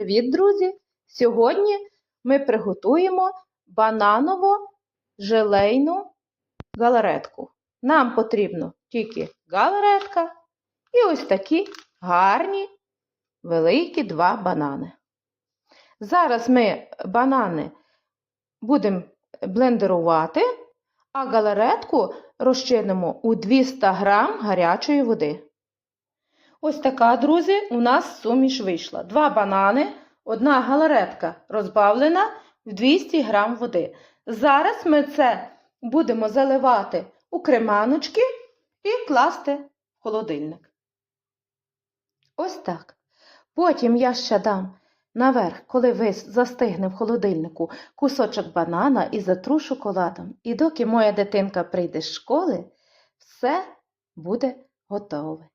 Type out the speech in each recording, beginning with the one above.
Привіт, друзі! Сьогодні ми приготуємо бананово-желейну галаретку. Нам потрібно тільки галаретка і ось такі гарні великі два банани. Зараз ми банани будемо блендерувати, а галаретку розчинимо у 200 грам гарячої води. Ось така, друзі, у нас суміш вийшла. Два банани, одна галаретка розбавлена в 200 грам води. Зараз ми це будемо заливати у креманочки і класти в холодильник. Ось так. Потім я ще дам наверх, коли весь застигне в холодильнику, кусочок банана і затру шоколадом. І доки моя дитинка прийде з школи, все буде готове.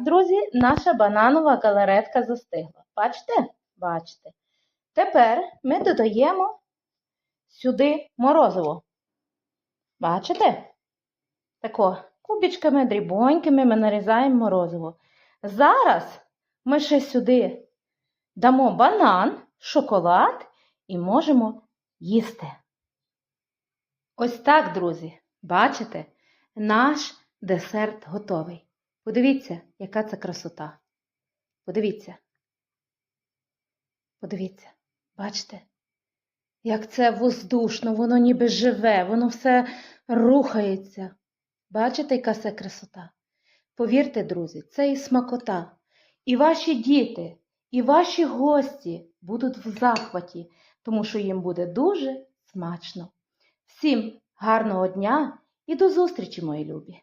Друзі, наша бананова галаретка застигла. Бачите? Бачите. Тепер ми додаємо сюди морозиво. Бачите? Тако, кубічками, дрібонькими ми нарізаємо морозиво. Зараз ми ще сюди дамо банан, шоколад і можемо їсти. Ось так, друзі, бачите, наш десерт готовий. Подивіться, яка це красота. Подивіться. Подивіться, бачите? Як це воздушно, воно ніби живе, воно все рухається. Бачите, яка це красота? Повірте, друзі, це і смакота. І ваші діти, і ваші гості будуть в захваті, тому що їм буде дуже смачно. Всім гарного дня і до зустрічі, мої любі!